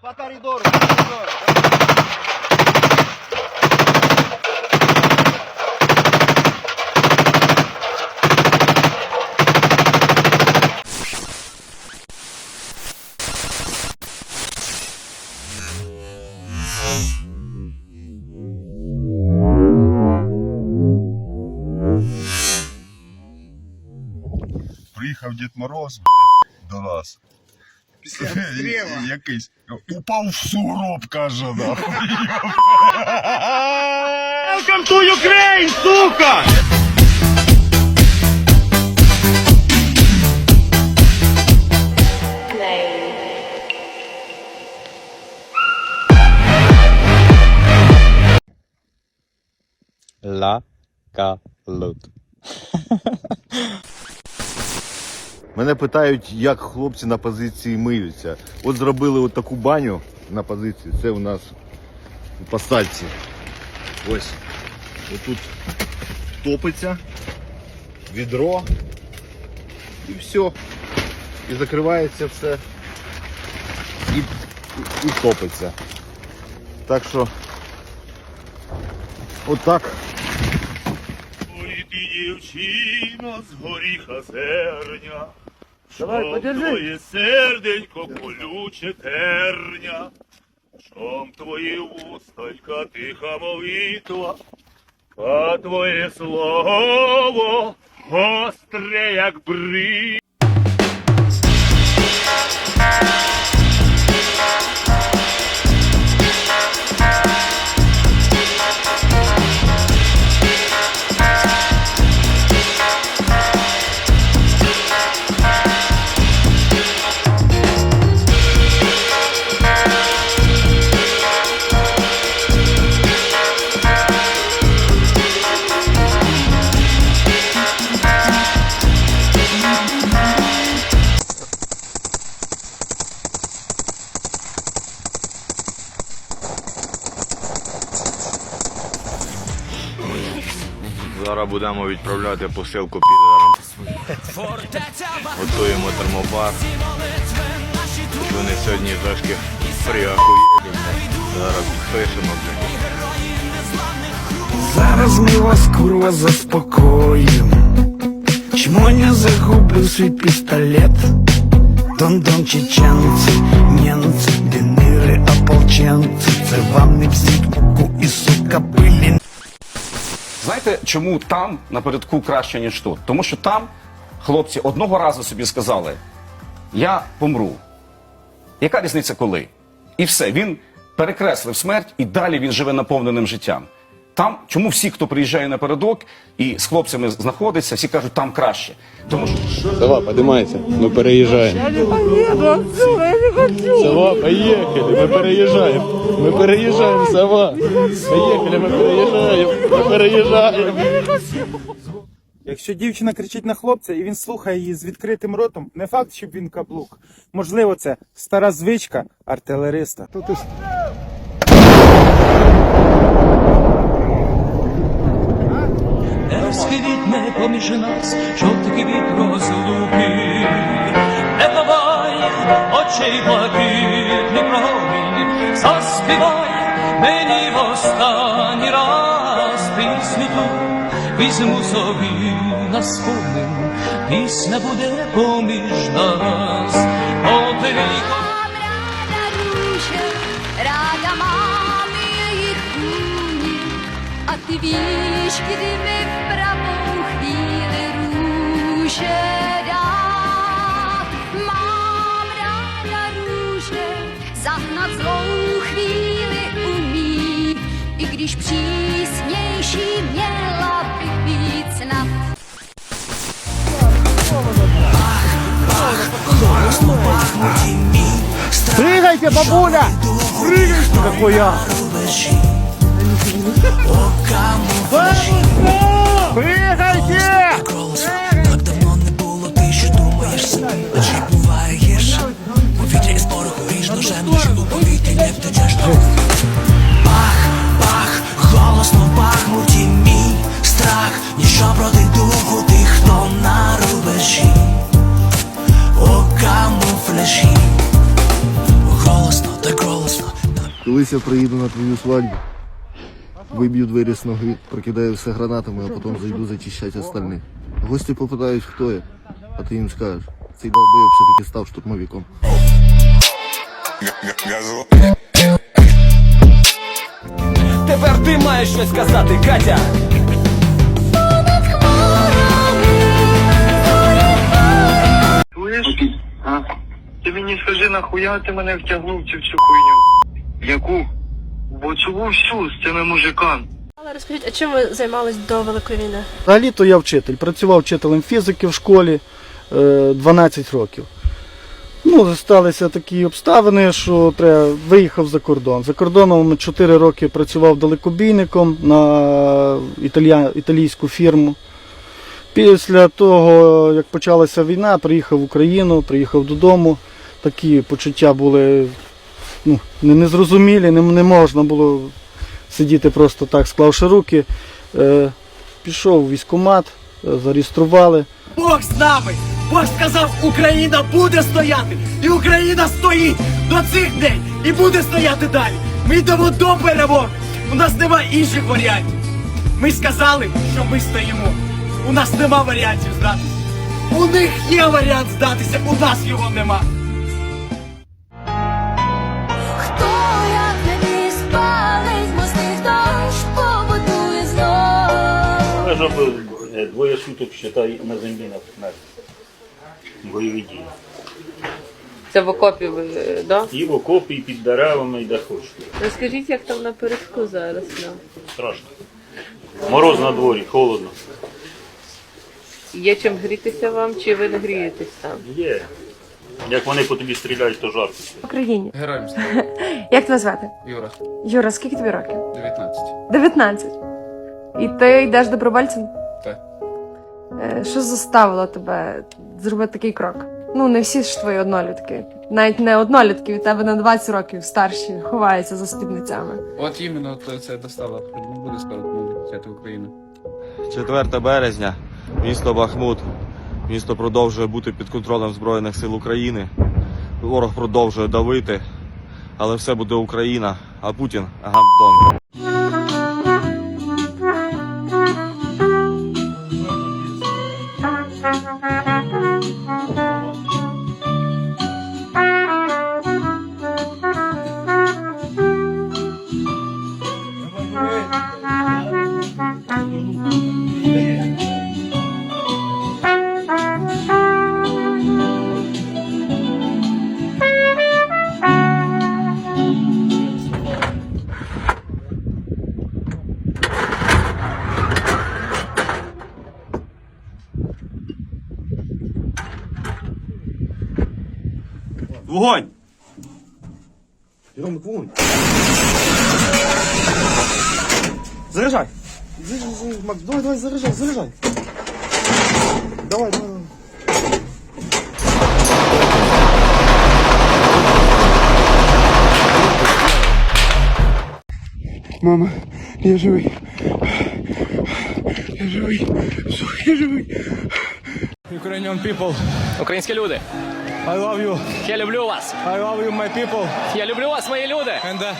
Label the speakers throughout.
Speaker 1: По коридору, по коридору.
Speaker 2: Приїхав Дід Мороз до нас. Якийсь. Упав в сугроб, каже, нахуй.
Speaker 3: Welcome to Ukraine, сука!
Speaker 4: Ла калут.
Speaker 5: Мене питають, як хлопці на позиції миються. От зробили от таку баню на позиції. Це у нас у посадці. Ось. Отут топиться, відро і все. І закривається все. І, і, топиться. Так що отак.
Speaker 3: Ой, ти дівчино з горіха зерня,
Speaker 1: Давай, подержи.
Speaker 3: твоє серденько колюче терня, Чом твої вусталька тиха молитва, а твоє слово гостре, як бриль.
Speaker 4: Зараз будемо відправляти посилку підерам. Готуємо термобар. Вони сьогодні трошки приахуєли. Зараз підпишемо.
Speaker 6: Зараз ми вас курва заспокоїм Чмо не загубив свій пістолет Дон-дон чеченці, німці, денири, ополченці Це вам не всі куку і сука пилі
Speaker 7: Знаєте, чому там напередку краще, ніж тут? Тому що там хлопці одного разу собі сказали: Я помру. Яка різниця коли? І все, він перекреслив смерть і далі він живе наповненим життям Там, чому всі, хто приїжджає напередок і з хлопцями знаходиться, всі кажуть, там краще. Тому що
Speaker 4: Давай, поднимайся, мы переезжаем. Я не поеду отсюда, я не хочу. Сова, поехали, мы переезжаем. Мы переезжаем, Сова. Поехали, мы переезжаем, мы переезжаем.
Speaker 8: Якщо дівчина кричить на хлопця і він слухає її з відкритим ротом, не факт, щоб він каблук. Можливо, це стара звичка артилериста.
Speaker 9: Не розквітне поміж нас жовтий від розлуки, не ховай очей блакитний промінь, заспівай мені в останній раз пісню ту, візьму собі на спомин, пісня буде поміж нас, О, ти
Speaker 10: Mam rada róże, rada ty wiesz, kiedy my w prawą chwilę róże dać. Mam rada róże, zahnać złą chwilę umí, i když přísnější měla bych být snad.
Speaker 8: Пригайте, бабуля! Пригайте! Какой я!
Speaker 11: Колись я приїду на твою свадьбу, виб'ю двері з ноги, прокидаю все гранатами, а потім зайду зачищати остальних. Гості попитають, хто я, а ти їм скажеш, цей долбойоб все-таки став штурмовиком.
Speaker 8: Тепер ти маєш щось сказати, Катя.
Speaker 12: А? Ти мені скажи, нахуя ти мене втягнув в цю всю хуйню? Яку? Бо цю всю з цими мужиками.
Speaker 13: Але розкажіть, а чим ви займались до Великої війни?
Speaker 14: Взагалі-то я вчитель. Працював вчителем фізики в школі е, 12 років. Ну, сталися такі обставини, що треба виїхав за кордон. За кордоном 4 роки працював далекобійником на італія, італійську фірму. Після того, як почалася війна, приїхав в Україну, приїхав додому. Такі почуття були ну, не- незрозумілі, не, не можна було сидіти просто так, склавши руки. Е, пішов військкомат, е, зареєстрували.
Speaker 8: Бог з нами! Бог сказав, Україна буде стояти! І Україна стоїть до цих днів і буде стояти далі. Ми йдемо до перемоги. У нас нема інших варіантів. Ми сказали, що ми стоїмо. У нас нема варіантів здатися. У них є варіант здатися, у нас його нема.
Speaker 10: Знов?
Speaker 3: Ми ж е, двоє суток, считай, на землі на смерті. Бойові дії.
Speaker 13: Це в окопі ви, е, да?
Speaker 3: І в окопі, і під деревами, і де хочете.
Speaker 13: Розкажіть, як там напередку зараз. Да?
Speaker 3: Страшно. Мороз на дворі, холодно.
Speaker 13: Є чим грітися вам, чи ви не грієтесь там?
Speaker 3: Є. Як вони по тобі стріляють, то жарко.
Speaker 13: В Україні.
Speaker 15: Героям
Speaker 13: Як тебе звати?
Speaker 15: Юра,
Speaker 13: Юра, скільки тобі років?
Speaker 15: 19.
Speaker 13: 19. І ти йдеш добровольцем?
Speaker 15: Так.
Speaker 13: Е, Що заставило тебе зробити такий крок? Ну, не всі ж твої однолітки. Навіть не однолітки, від тебе на 20 років старші ховаються за спідницями.
Speaker 15: От іменно то це достало. Буде скоро взяти Україну.
Speaker 16: 4 березня, місто Бахмут. Місто продовжує бути під контролем Збройних сил України. Ворог продовжує давити, але все буде Україна, а Путін гандон.
Speaker 3: Вогонь!
Speaker 14: Заряджай! Заряджай, заряджай, Макс, давай, давай, заряджай, заряджай. Давай, давай, давай. Мама, я живий. Я живий. Я живий. Ukrainian people,
Speaker 15: Українські люди,
Speaker 14: I love you.
Speaker 15: я люблю вас.
Speaker 14: I love you, my people.
Speaker 15: Я люблю вас, мої люди.
Speaker 14: And uh,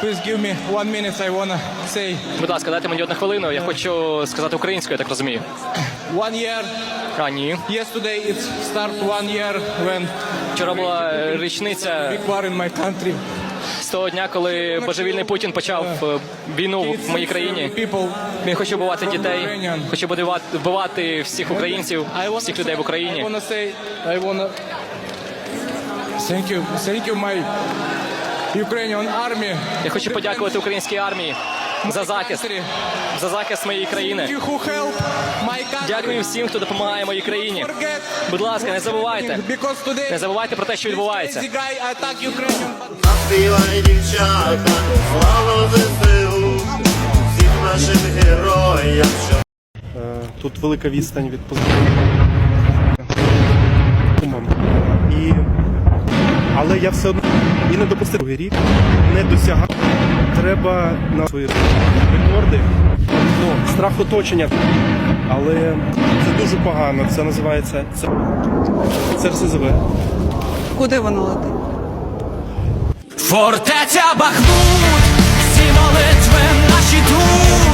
Speaker 14: please give me one minute, I wanna say
Speaker 15: Будь ласка, дайте мені одну хвилину. Я хочу сказати українською, я так розумію.
Speaker 14: one year.
Speaker 15: А ні.
Speaker 14: Yesterday it start one year when
Speaker 15: Вчора була е, річниця
Speaker 14: big war in my country.
Speaker 15: Того дня, коли божевільний Путін почав е, війну в моїй країні. Він хоче вбивати дітей, хоче вбивати, всіх українців, всіх людей в Україні.
Speaker 14: thank you, thank you, my Ukrainian army.
Speaker 15: Я хочу подякувати українській армії за захист, за захист моєї країни. Дякую всім, хто допомагає моїй країні. Будь ласка, не забувайте. Не забувайте про те, що відбувається.
Speaker 11: Співай, дівчата, слава ЗСУ, всім нашим героям,
Speaker 14: Тут велика відстань від позиції. І... Але я все одно і не допустив рік, не досягав. Треба на свої рекорди. Ну, страх оточення. Але це дуже погано. Це називається це, це РСЗВ.
Speaker 13: Куди воно летить?
Speaker 17: Фортеця Бахмут, всі молитви наші тут